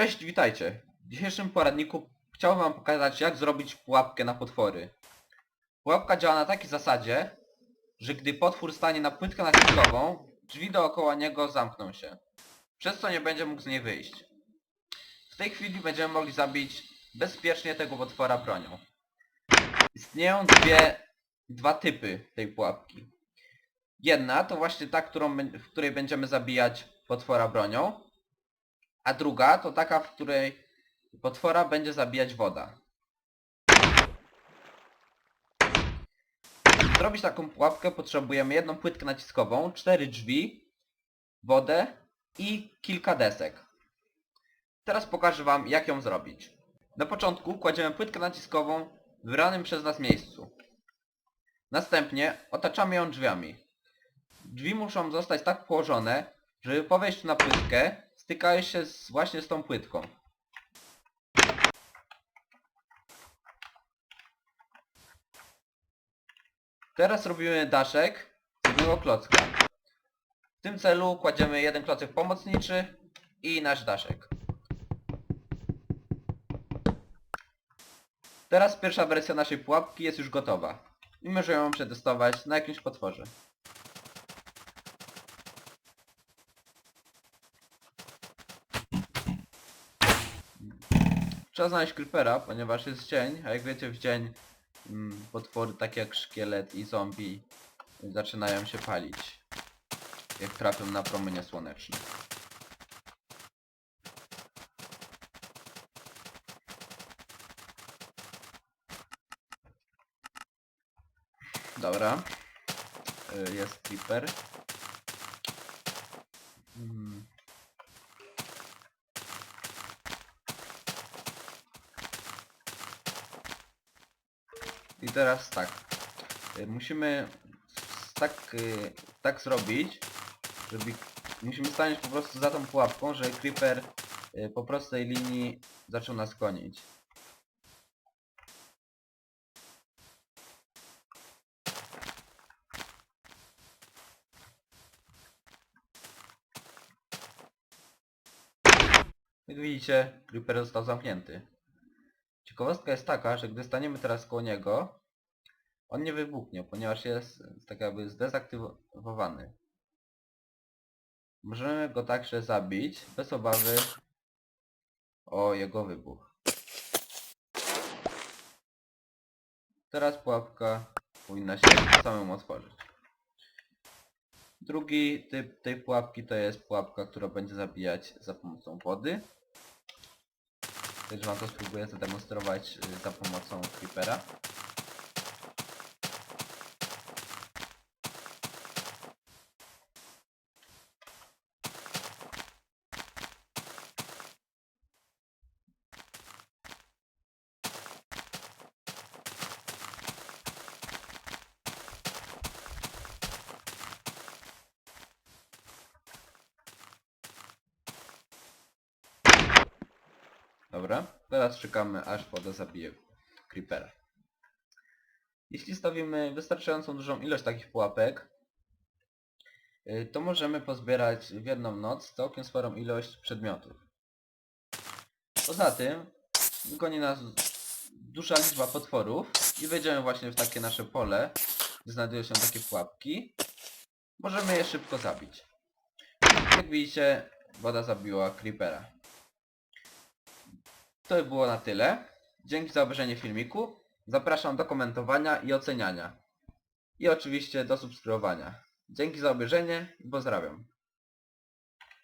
Cześć, witajcie. W dzisiejszym poradniku chciałbym wam pokazać jak zrobić pułapkę na potwory. Pułapka działa na takiej zasadzie, że gdy potwór stanie na płytkę naciskową, drzwi dookoła niego zamkną się. Przez co nie będzie mógł z niej wyjść. W tej chwili będziemy mogli zabić bezpiecznie tego potwora bronią. Istnieją dwie, dwa typy tej pułapki. Jedna to właśnie ta, którą, w której będziemy zabijać potwora bronią, a druga to taka, w której potwora będzie zabijać woda. Żeby zrobić taką pułapkę potrzebujemy jedną płytkę naciskową, cztery drzwi, wodę i kilka desek. Teraz pokażę wam jak ją zrobić. Na początku kładziemy płytkę naciskową w wybranym przez nas miejscu. Następnie otaczamy ją drzwiami. Drzwi muszą zostać tak położone, żeby po wejściu na płytkę stykały się z, właśnie z tą płytką. Teraz robimy daszek z jednego klocka. W tym celu kładziemy jeden klocek pomocniczy i nasz daszek. Teraz pierwsza wersja naszej pułapki jest już gotowa. I możemy ją przetestować na jakimś potworze. Trzeba znaleźć creepera, ponieważ jest dzień, a jak wiecie w dzień mm, potwory takie jak szkielet i zombie zaczynają się palić. Jak trafią na promienie słoneczne. Dobra. Y, Jest creeper. Mm. I teraz tak. Y, Musimy tak, y, tak zrobić, żeby... Musimy stanąć po prostu za tą pułapką, żeby creeper y, po prostej linii zaczął nas gonić. Jak widzicie, creeper został zamknięty. Ciekawostka jest taka, że gdy staniemy teraz koło niego, on nie wybuchnie, ponieważ jest tak jakby zdezaktywowany. Możemy go także zabić bez obawy o jego wybuch. Teraz pułapka powinna się samemu otworzyć. Drugi typ tej pułapki to jest pułapka, która będzie zabijać za pomocą wody. Także wam to spróbuję zademonstrować y, za pomocą creepera. Dobra, teraz czekamy aż woda zabije creepera. Jeśli stawimy wystarczającą dużą ilość takich pułapek, y, to możemy pozbierać w jedną noc całkiem sporą ilość przedmiotów. Poza tym goni nas duża liczba potworów i wejdziemy właśnie w takie nasze pole, gdzie znajdują się takie pułapki. Możemy je szybko zabić. Jak widzicie, woda zabiła creepera. To by było na tyle. Dzięki za obejrzenie filmiku. Zapraszam do komentowania i oceniania. I oczywiście do subskrybowania. Dzięki za obejrzenie i pozdrawiam.